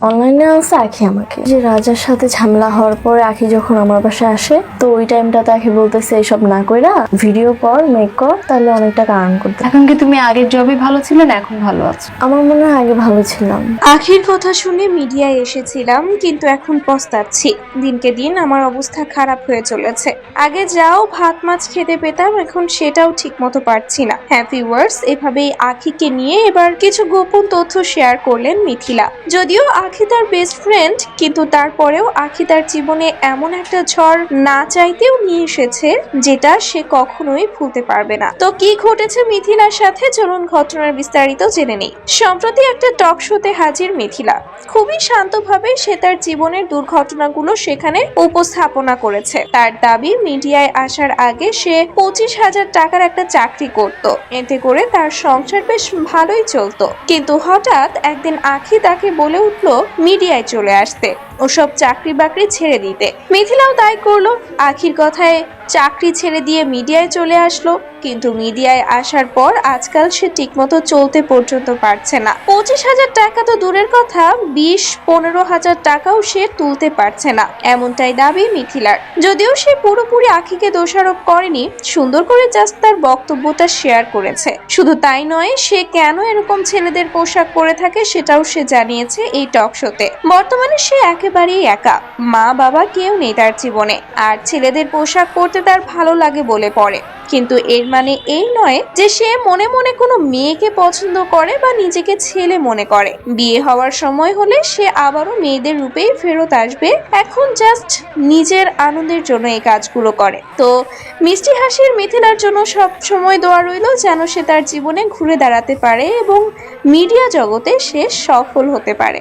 অনলাইনে আনছে আখি আমাকে। যে রাজার সাথে ঝামেলা হওয়ার পরে আখি যখন আমার বাসায় আসে তো ওই টাইমটাতে আখি বলতেছে এইসব না কইরা ভিডিও কর মেক কর তাহলে অনেক টাকা আর্ন করতে এখন কি তুমি আগের জবে ভালো ছিলে না এখন ভালো আছো? আমার মনে হয় আগে ভালো ছিলাম। আখির কথা শুনে মিডিয়ায় এসেছিলাম কিন্তু এখন পস্তাচ্ছি। দিনকে দিন আমার অবস্থা খারাপ হয়ে চলেছে। আগে যাও ভাত মাছ খেতে পেতাম এখন সেটাও ঠিক মতো পারছি না। হ্যাপি ওয়ার্স এভাবেই আখিকে নিয়ে এবার কিছু গোপন তথ্য শেয়ার করলেন মিথিলা। যদিও আখি তার বেস্ট ফ্রেন্ড কিন্তু তারপরেও আখি তার জীবনে এমন একটা ঝড় না চাইতেও নিয়ে এসেছে যেটা সে কখনোই ভুলতে পারবে না। তো কি ঘটেছে মিথিলার সাথে? চলুন ঘটনার বিস্তারিত জেনে নেই। সম্প্রতি একটা টক শোতে হাজির মিথিলা। খুবই শান্তভাবে সে তার জীবনের দুর্ঘটনাগুলো সেখানে উপস্থাপনা করেছে। তার দাবি, মিডিয়ায় আসার আগে সে পঁচিশ হাজার টাকার একটা চাকরি করত। এতে করে তার সংসার বেশ ভালোই চলতো। কিন্তু হঠাৎ একদিন আখি তাকে বলে উঠল মিডিয়ায় চলে আসতে। ওসব চাকরি বাকরি ছেড়ে দিতে। মিথিলাও তাই করল। আখির কথায় চাকরি ছেড়ে দিয়ে মিডিয়ায় চলে আসলো। কিন্তু মিডিয়ায় আসার পর আজকাল সে ঠিকমতো চলতে পর্যন্ত পারছে না। পঁচিশ হাজার টাকা তো দূরের কথা, বিশ, পনেরো হাজার টাকাও সে তুলতে পারছে না, এমনটাই দাবি মিথিলার। যদিও সে পুরোপুরি আখিকে দোষারোপ করেনি, সুন্দর করে জাস্ট তার বক্তব্যটা শেয়ার করেছে। শুধু তাই নয়, সে কেন এরকম ছেলেদের পোশাক পরে থাকে সেটাও সে জানিয়েছে এই টক শোতে। বর্তমানে সে একেবারেই একা। মা বাবা কেউ নেই তার জীবনে। আর ছেলেদের পোশাক পরতে তার ভালো লাগে বলে পড়ে। কিন্তু এর মানে এই নয় যে সে মনে মনে কোনো মেয়েকে পছন্দ করে বা নিজেকে ছেলে মনে করে। বিয়ে হওয়ার সময় হলে সে আবারও মেয়েদের রূপেই ফেরত আসবে। এখন জাস্ট নিজের আনন্দের জন্য এই কাজগুলো করে। তো মিষ্টি হাসির মিথিলার জন্য সব সময় দোয়া রইল যেন সে তার জীবনে ঘুরে দাঁড়াতে পারে এবং মিডিয়া জগতে সে সফল হতে পারে।